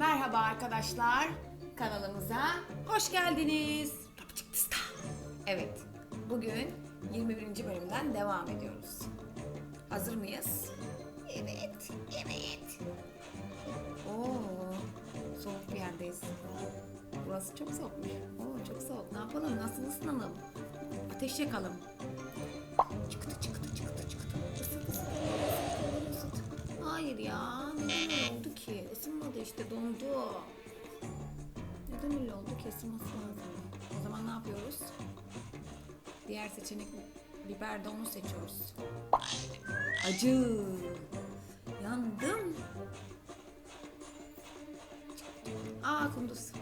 Merhaba arkadaşlar. Kanalımıza hoş geldiniz. Evet. Bugün 21. bölümden devam ediyoruz. Hazır mıyız? Evet. Evet. Oo, soğuk bir yerdeyiz. Burası çok soğukmuş. Oo, çok soğuk. Ne yapalım? Nasıl ısınalım? Ateş yakalım. Çıktı çıktı çıktı çıktı. Isıt. Hayır ya. Neden ki? Isınmadı işte dondu. Neden öyle oldu ki? Isınması lazım. O zaman ne yapıyoruz? Diğer seçenek biber de onu seçiyoruz. Acı. Yandım. Aa kunduz.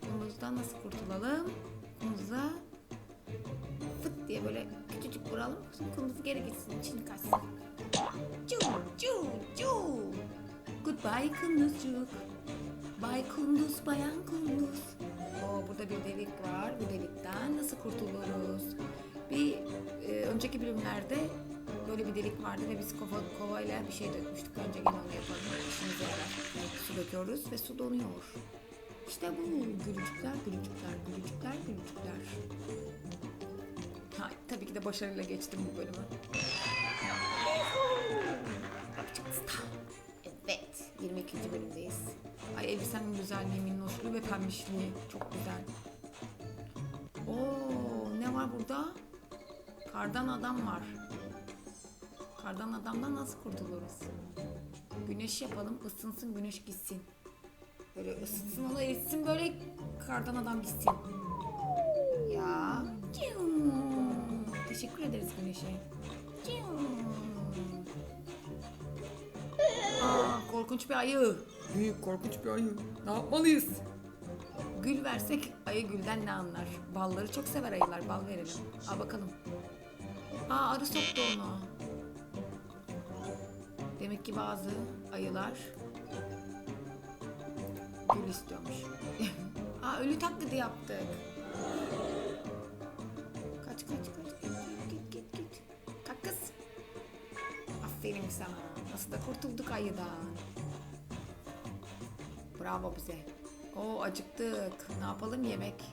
Kunduzdan nasıl kurtulalım? Kunduza fıt diye böyle küçücük vuralım. Sonra kunduz geri gitsin, içini kaçsın. Cu cu cu. Goodbye kunduzcuk. Bay kunduz, bayan kunduz. Oo, burada bir delik var. Bu delikten nasıl kurtuluruz? Bir e, önceki bölümlerde böyle bir delik vardı ve biz kova, kovayla bir şey dökmüştük. Önce gene onu yapalım. İşimize yarar. Su döküyoruz ve su donuyor. İşte bu gülücükler, gülücükler, gülücükler, gülücükler. Ha, tabii ki de başarıyla geçtim bu bölümü. Evet, 22. bölümdeyiz. Ay elbisenin güzelliği, minnoşluğu ve pembişliği çok güzel. Oo, ne var burada? Kardan adam var. Kardan adamdan nasıl kurtuluruz? Güneş yapalım, ısınsın, güneş gitsin. Böyle ısıtsın onu eritsin böyle kardan adam gitsin. Ya. Teşekkür ederiz güneşe. Korkunç bir ayı. Büyük korkunç bir ayı. Ne yapmalıyız? Gül versek ayı gülden ne anlar? Balları çok sever ayılar. Bal verelim. Al bakalım. Aa arı soktu onu. Demek ki bazı ayılar gül istiyormuş. Aa ölü taklidi yaptık. Kaç kaç kaç. Git git git. Kalk kız. Aferin sana. Nasıl da kurtulduk ayıdan. Bravo bize. Oo acıktık. Ne yapalım yemek?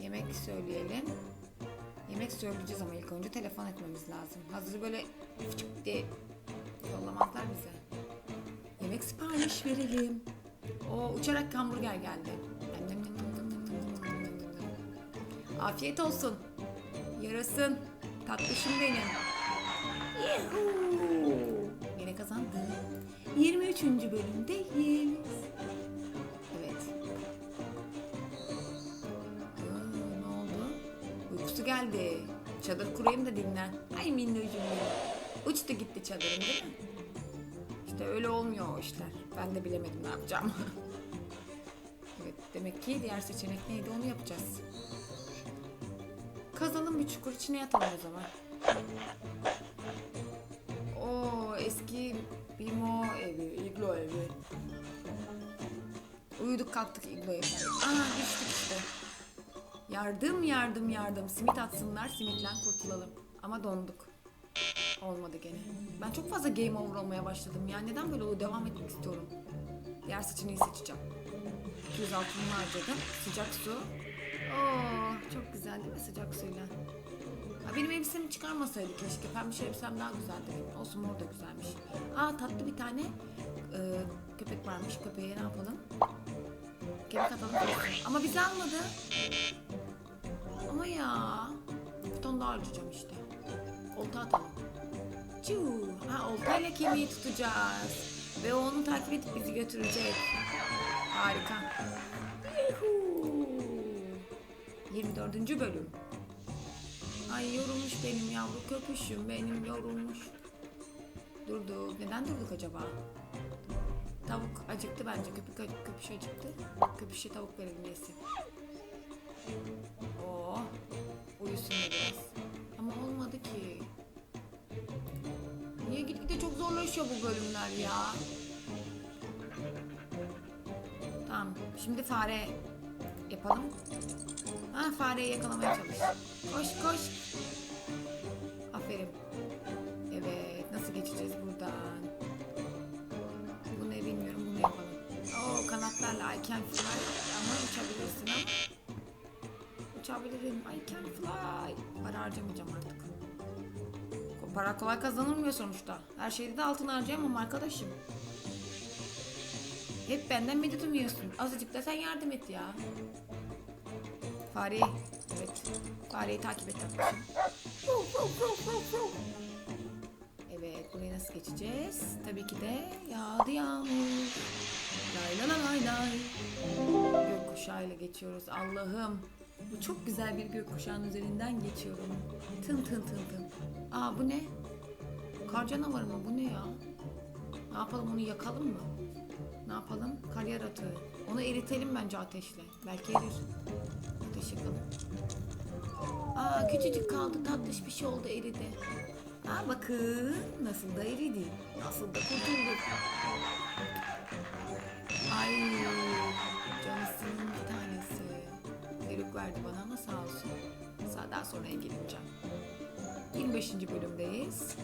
Yemek söyleyelim. Yemek söyleyeceğiz ama ilk önce telefon etmemiz lazım. Hazır böyle çık diye yollamazlar bize. Yemek sipariş verelim. O uçarak hamburger geldi. Afiyet olsun. Yarasın. Tatlışım benim. Yuhuu. Yine kazandım. 23. bölümdeyiz. Uykusu geldi. Çadır kurayım da dinlen. Ay minnocuğum benim. Uçtu gitti çadırım değil mi? İşte öyle olmuyor o işler. Ben de bilemedim ne yapacağım. evet demek ki diğer seçenek neydi onu yapacağız. Kazalım bir çukur içine yatalım o zaman. O eski Bimo evi, iglo evi. Uyuduk kalktık iglo evi. Aa düştük işte. Yardım yardım yardım. Simit atsınlar simitle kurtulalım. Ama donduk. Olmadı gene. Ben çok fazla game over olmaya başladım ya. Neden böyle oluyor? Devam etmek istiyorum. Diğer seçeneği seçeceğim. 200 altınımı harcadım. Sıcak su. Oo, çok güzel değil mi sıcak suyla? Ha, benim elbisemi çıkarmasaydı keşke. Pembiş elbisem daha güzeldi. Olsun mor da güzelmiş. Aa tatlı bir tane e, köpek varmış. Köpeğe ne yapalım? Kemik atalım. Ama bizi almadı. Ama ya. Bir ton daha harcayacağım işte. Olta atalım. Çuu. Ha oltayla kemiği tutacağız. Ve o onu takip edip bizi götürecek. Harika. Yuhuu. 24. bölüm. Ay yorulmuş benim yavru köpüşüm benim yorulmuş. Durduk. Neden durduk acaba? Tavuk acıktı bence. Köpük, köpüş acıktı. Köpüşe tavuk verelim yesin. Biraz. Ama olmadı ki. Niye gitgide çok zorlaşıyor bu bölümler ya? Tamam. Şimdi fare yapalım. Ha fareyi yakalamaya çalış. Koş koş. Aferin. Evet. Nasıl geçeceğiz buradan? Bu ne bilmiyorum. Bunu yapalım. Oo kanat I can Uçabilirim. I can fly. Para harcamayacağım artık. Para kolay kazanılmıyor sonuçta. Her şeyde de altın harcayamam arkadaşım. Hep benden medet umuyorsun. Azıcık da sen yardım et ya. Fare. Evet. Fareyi takip et. Evet. Burayı nasıl geçeceğiz? Tabii ki de yağdı yağmur. Lay lay lay lay. Gökkuşağıyla geçiyoruz. Allah'ım. Bu çok güzel bir gökkuşağının üzerinden geçiyorum. Tın tın tın tın. Aa bu ne? Kar canavarı mı? Bu ne ya? Ne yapalım onu yakalım mı? Ne yapalım? Kar yaratığı. Onu eritelim bence ateşle. Belki erir. Ateş yakalım. Aa küçücük kaldı tatlış bir şey oldu eridi. Aa bakın nasıl da eridi. Nasıl da kurtulduk. Ay verdi bana ama sağ olsun. Daha sonra ilgileneceğim. 25. bölümdeyiz.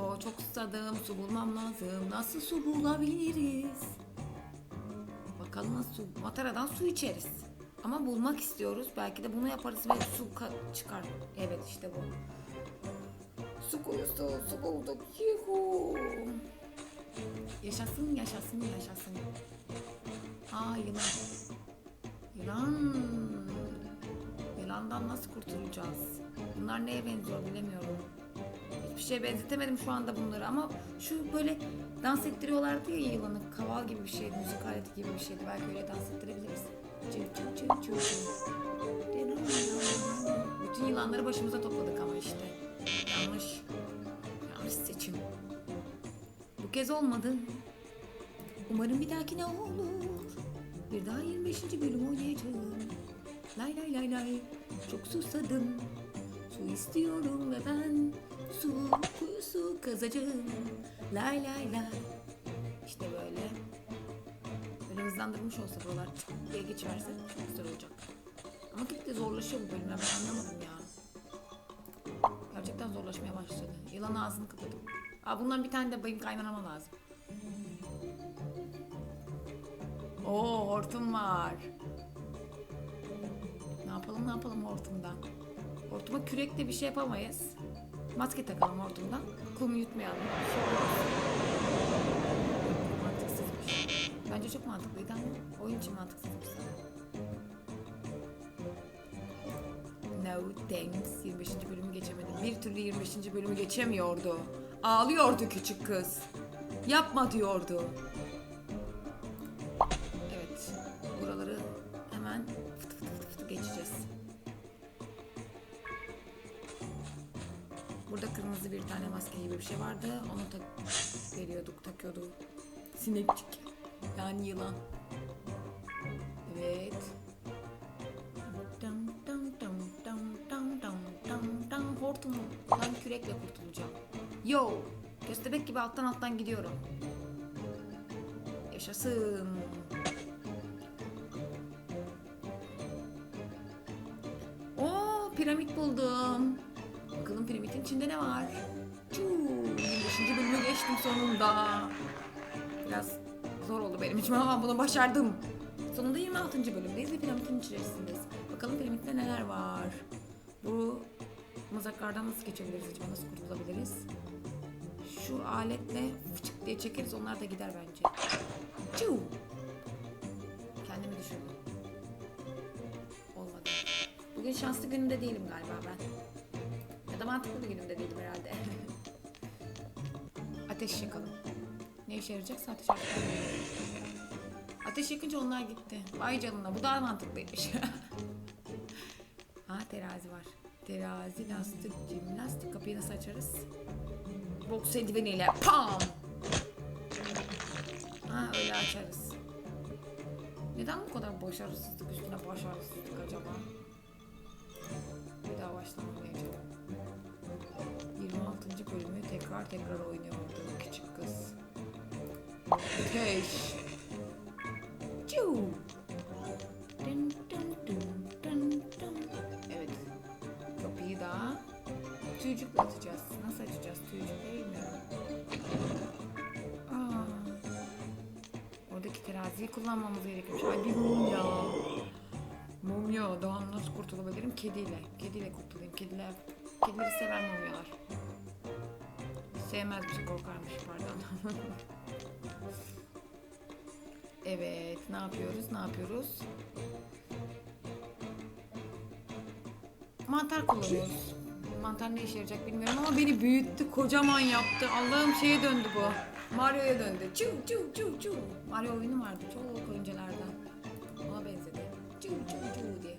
O çok susadım, su bulmam lazım. Nasıl su bulabiliriz? Bakalım nasıl su... Mataradan su içeriz. Ama bulmak istiyoruz. Belki de bunu yaparız ve su ka- çıkar. Evet işte bu. Su kuyusu, su bulduk. Yuhu. Yaşasın, yaşasın, yaşasın. Aa yılan. Yılan. Yılandan nasıl kurtulacağız? Bunlar neye benziyor bilemiyorum. Hiçbir şeye benzetemedim şu anda bunları ama şu böyle dans ettiriyorlardı ya yılanı. Kaval gibi bir şeydi, müzik aleti gibi bir şeydi. Belki öyle dans ettirebiliriz. Çı çı çı çı çı. Bütün yılanları başımıza topladık ama işte. Yanlış. Yanlış seçim. Bu kez olmadı. Umarım bir dahakine olur. Bir daha 25. bölüm oynayacağım. Lay lay lay lay. Çok susadım. Su istiyorum ve ben su kuyusu kazacağım. Lay lay lay. İşte böyle. Böyle hızlandırmış olsa buralar diye geçerse çok güzel olacak. Ama gitgide zorlaşıyor bu bölümler ben anlamadım ya. Gerçekten zorlaşmaya başladı. Yılan ağzını kapadım. Aa, bundan bir tane de benim kaynanama lazım. Oo hortum var. Ne yapalım ne yapalım hortumdan. Hortuma kürekle bir şey yapamayız. Maske takalım hortumdan. Kum yutmayalım. Mantıksızmış. Bence çok mantıklıydı ama oyun için mantıksızmış sana. No thanks. 25. bölümü geçemedim. Bir türlü 25. bölümü geçemiyordu. Ağlıyordu küçük kız. Yapma diyordu. Kırmızı bir tane maske gibi bir şey vardı. Onu tak veriyorduk, takıyorduk. Sinekçik. Yani yılan. Evet. Dam dam dam dam dam dam dam dam hortum. Ben kürekle kurtulacağım. Yo! Köstebek gibi alttan alttan gidiyorum. Yaşasın. Oo, piramit buldum. Bakalım piramitin içinde ne var? Çuu, 25. bölümü geçtim sonunda. Biraz zor oldu benim için ama bunu başardım. Sonunda 26. bölümdeyiz ve piramidin içerisindeyiz. Bakalım piramitte neler var? Bu mızraklardan nasıl geçebiliriz acaba? Nasıl kurtulabiliriz? Şu aletle fıçık diye çekeriz onlar da gider bence. Çuu. Kendimi düşürdüm. Olmadı. Bugün şanslı günümde değilim galiba ben. Mantıklı bir günümde değilim herhalde. Ateş yakalım. Ne işe yarayacaksa ateş yakalım. Ateş yakınca onlar gitti. Vay canına bu daha mantıklıymış. ha terazi var. Terazi, lastik, jimnastik. Kapıyı nasıl açarız? Boks eldiveniyle pam! Ha öyle açarız. Neden bu kadar başarısızlık üstüne başarısızlık acaba? Bir daha başlamayacağım. Tekrar tekrar oynuyordu küçük kız. Ateş. Çiu. Dın dın dın dın. Evet. Kapıyı da tüycükle atacağız. Nasıl açacağız tüycükle bilmiyorum. Oradaki terazi Fiziği kullanmamız gerekiyormuş. Ay bir mumya. Mumya. Daha nasıl kurtulabilirim? Kediyle. Kediyle kurtulayım. Kediler. Kedileri seven mumyalar. Sevmezmiş, korkarmış pardon. evet, ne yapıyoruz? Ne yapıyoruz? Mantar kullanıyoruz. Mantar ne işe yarayacak bilmiyorum ama beni büyüttü, kocaman yaptı. Allah'ım şeye döndü bu. Mario'ya döndü. Çu çu çu çu. Mario oyunu vardı çok öncelerden. Ona benzedi. Çu çu çu diye.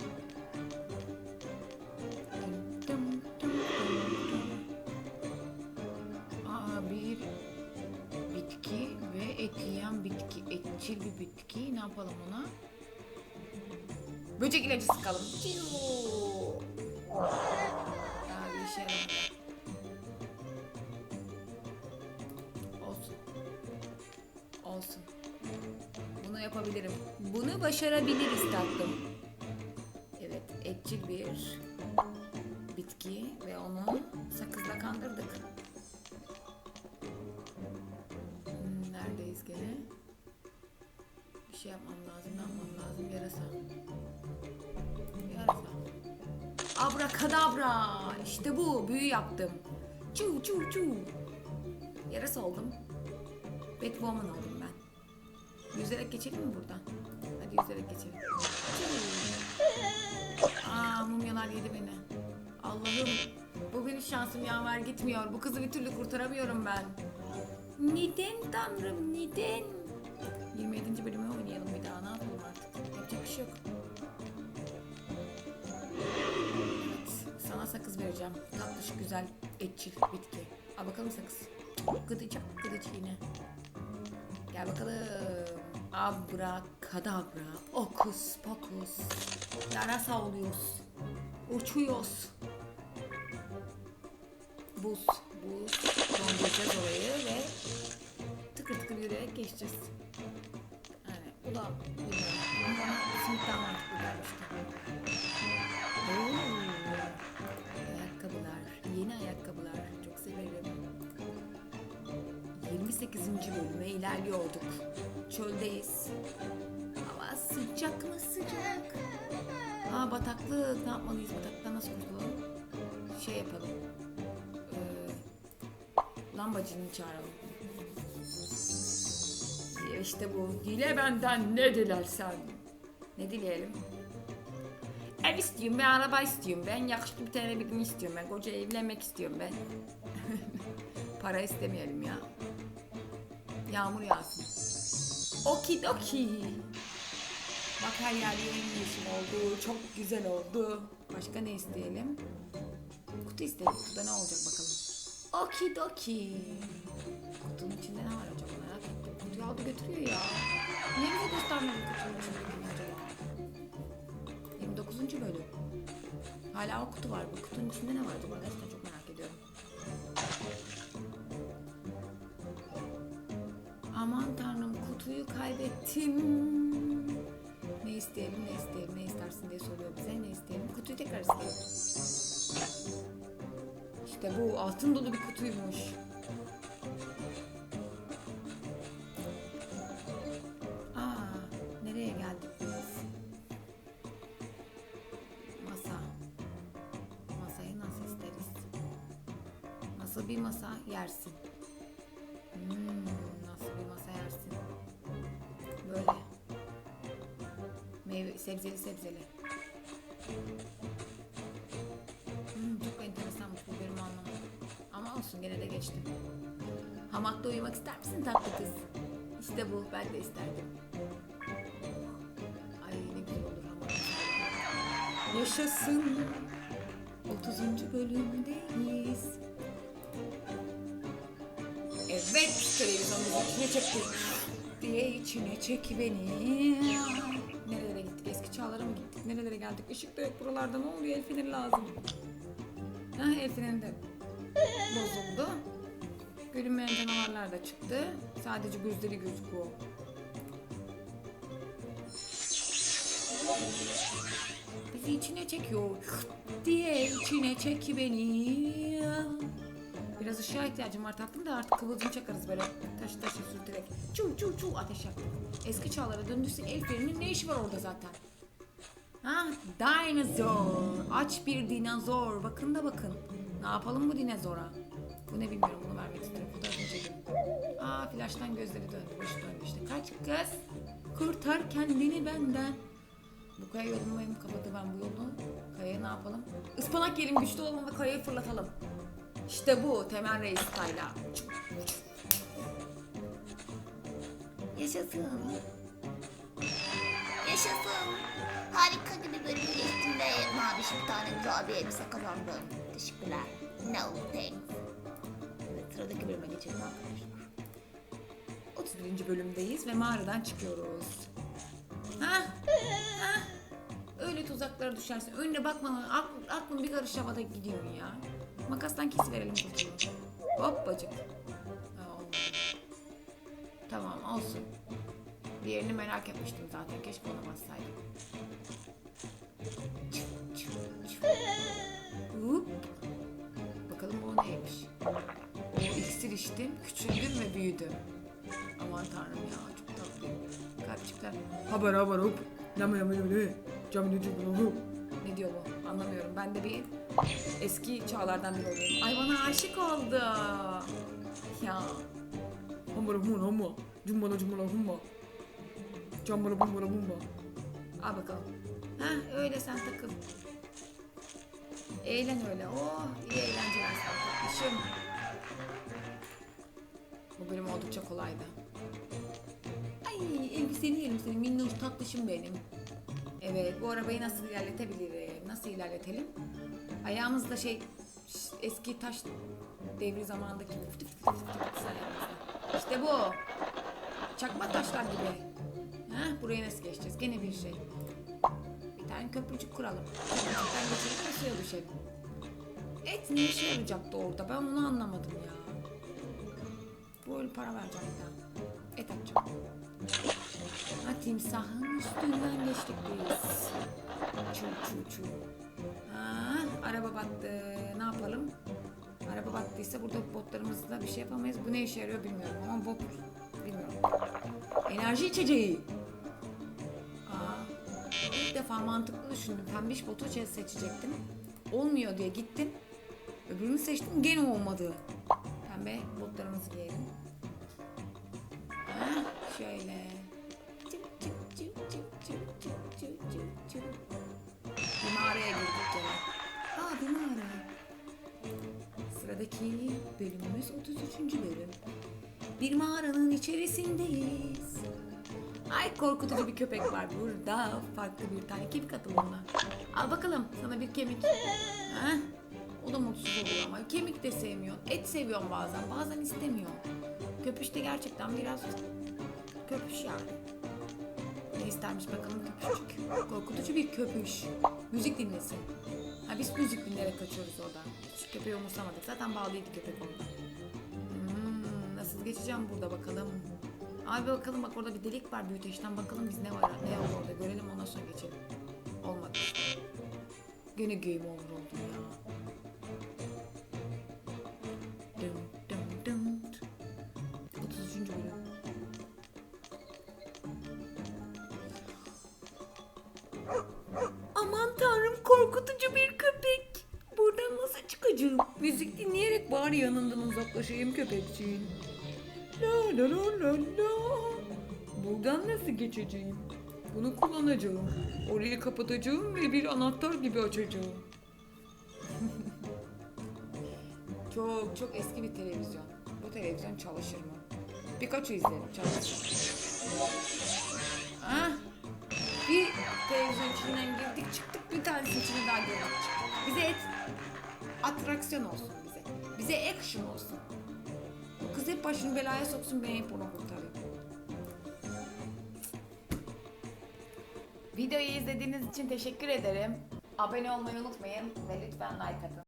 Et yiyen bitki. Etçil bir bitki. Ne yapalım ona? Böcek ilacı sıkalım. Bir işe yaramadı. Olsun. Olsun. Bunu yapabilirim. Bunu başarabiliriz tatlım. Evet, etçil bir bitki ve onu sakızla kandırdık. Gene? Bir şey yapmam lazım, ne yapmam lazım? Yarasa. Yarasa. Abrakadabra. İşte bu. Büyü yaptım. Çu çu çu. Yarasa oldum. Batwoman oldum ben. Yüzerek geçelim mi buradan? Hadi yüzerek geçelim. Aa mumyalar yedi beni. Allah'ım. Bugün hiç şansım yaver gitmiyor. Bu kızı bir türlü kurtaramıyorum ben. Neden tanrım neden? 27. bölümü oynayalım bir daha ne yapalım artık. Yapacak bir şey yok. Sana sakız vereceğim. Tatlış, güzel, etçil bitki. Al bakalım sakız. Gıdıcak, gıdıç yine. Gel bakalım. Abra kadabra, okus pokus. Yarasa oluyoruz. Uçuyoruz. Buz, buz. Donduracağız orayı tıkır tıkır yürüyerek geçeceğiz. Yani bu da bilmiyorum. Ama Ayakkabılar, yeni ayakkabılar. Çok severim. 28. bölüme ilerliyorduk. Çöldeyiz. Hava sıcak mı sıcak? Aa bataklık. Ne yapmalıyız? Bataklıktan nasıl kurtulalım? Şey yapalım. Ee, lambacını çağıralım. İşte bu. Dile benden ne dilersen. Ne dileyelim? Ev istiyorum ben, araba istiyorum ben, yakışıklı bir tane birini istiyorum ben, koca evlenmek istiyorum ben. Para istemeyelim ya. Yağmur yağsın. Okidoki. Bak her yer yemyeşil oldu, çok güzel oldu. Başka ne isteyelim? Kutu isteyelim, kutuda ne olacak bakalım. Okidoki. Kutunun içinde ne var aldı götürüyor ya. Niye bize göstermedi içinde acaba? 29. bölüm. Hala o kutu var. Bu kutunun içinde ne var acaba? Gerçekten çok merak ediyorum. Aman tanrım kutuyu kaybettim. Ne isteyelim ne isteyelim ne istersin diye soruyor bize. Ne isteyelim? Kutuyu tekrar isteyelim. İşte bu altın dolu bir kutuymuş. Geçtim. Hamakta uyumak ister misin tatlı kız? İşte bu ben de isterdim. Ay ne güzel olur hamak. Yaşasın. 30. bölümdeyiz. Evet, televizyonumuzu içine çektik. Diye içine çek beni. Nerelere gittik? Eski çağlara mı gittik? Nerelere geldik? Işık da yok buralarda. Ne oluyor? El lazım. Ha, el de bozuldu. Görünmeyen canavarlar da çıktı. Sadece gözleri gözüküyor. Bizi içine çekiyor. diye içine çek beni. Biraz ışığa ihtiyacım var tatlım da artık kıvılcım çakarız böyle taş taşı sürterek. Çu çu çu ateş yaktık. eski çağlara döndüysek elflerinin ne işi var orada zaten? Ha, dinozor. Aç bir dinozor. Bakın da bakın. Ne yapalım bu dinozora? Bu ne bilmiyorum. Bunu vermek istiyorum. Aa flash'tan gözleri döndü işte. Kaç kız. Kurtar kendini benden. Bu kaya yolunu benim kapadı ben bu yolu. Kayaya ne yapalım? Ispanak yiyelim güçlü olalım ve kayayı fırlatalım. İşte bu Temel Reis Tayla. Yaşasın. Yaşasın. Harika bir bölüm geçtim ve maviş bir tane güzel bir elbise kazandım. Teşekkürler. No thanks. Evet, sıradaki bölüme geçelim arkadaşlar. 31. bölümdeyiz ve mağaradan çıkıyoruz. Ha? Ha? Öyle tuzaklara düşersin. Önüne bakmadan aklın, aklın bir karış havada gidiyorsun ya. Makastan kesiverelim kurtulun. Hop bacık. Ha, olmadı. Tamam olsun. Diğerini merak etmiştim zaten. Keşke ona. Hop. Bakalım o neymiş. O iksir içtim, küçüldüm ve büyüdüm. Aman tanrım ya çok tatlıyım. Kalpçikler haber haber hop. Nama nama nama. Cam ne diyor bu? Ne diyor bu? Anlamıyorum. Ben de bir eski çağlardan biri oluyorum. Ay bana aşık oldu. Ya. Hamara humma humma. Cummala cummala humma. Cammala bummala humma. Al bakalım. Heh öyle sen takıl. Eğlen öyle. Oh iyi eğlenceler sana tatlışım. Bu bölüm oldukça kolaydı. Elbiseni yerim seni minnoş tatlışım benim. Evet bu arabayı nasıl ilerletebilirim? Nasıl ilerletelim? Ayağımızda şey eski taş devri zamandaki. İşte bu. Çakma taşlar gibi. Heh, buraya nasıl geçeceğiz? Gene bir şey. Bir tane köprücük kuralım. Köprücükten ve suya düşelim. Et ne işe yarayacaktı orada? Ben onu anlamadım ya. Böyle para vereceğim bir tane. Ha timsahın üstünden geçtik biz. Çu çu çu. Ha, araba battı. Ne yapalım? Araba battıysa burada botlarımızla bir şey yapamayız. Bu ne işe yarıyor bilmiyorum ama bot bilmiyorum. Enerji içeceği. Aa, ilk defa mantıklı düşündüm. Pembiş botu çe- seçecektim. Olmuyor diye gittim. Öbürünü seçtim gene olmadı. Pembe botlarımızı giyelim. Çık. Bir mağaraya girdik gene. Aa bir mağara. Sıradaki bölümümüz 33. bölüm. Bir mağaranın içerisindeyiz. Ay korkutucu bir köpek var burada. Farklı bir tane kemik atıldı ona. Al bakalım sana bir kemik. Ha? O da mutsuz oluyor ama kemik de sevmiyor. Et seviyorum bazen bazen istemiyor. Köpüş de gerçekten biraz köpüş yani. Ne istermiş bakalım köpüşçük. Korkutucu bir köpüş. Müzik dinlesin. Ha biz müzik dinleyerek kaçıyoruz oradan. Hiç köpeği umursamadık. Zaten bağlıydı köpek orada. Hmm, nasıl geçeceğim burada bakalım. Abi bakalım bak orada bir delik var büyüteçten bakalım biz ne var ne var orada görelim ondan sonra geçelim. Olmadı. Gene game over oldu ya. Uzaklaşayım köpekçiğin. La la la la la. Buradan nasıl geçeceğim? Bunu kullanacağım. Orayı kapatacağım ve bir anahtar gibi açacağım. çok çok eski bir televizyon. Bu televizyon çalışır mı? Birkaç izlerim çalışır. Ah, bir televizyon içinden girdik çıktık bir tanesinin içine daha girdik çıktık. Bize et, atraksiyon olsun bize. Bize action olsun. Kız hep başını belaya soksun ben hep onu kurtarayım. Videoyu izlediğiniz için teşekkür ederim. Abone olmayı unutmayın ve lütfen like atın.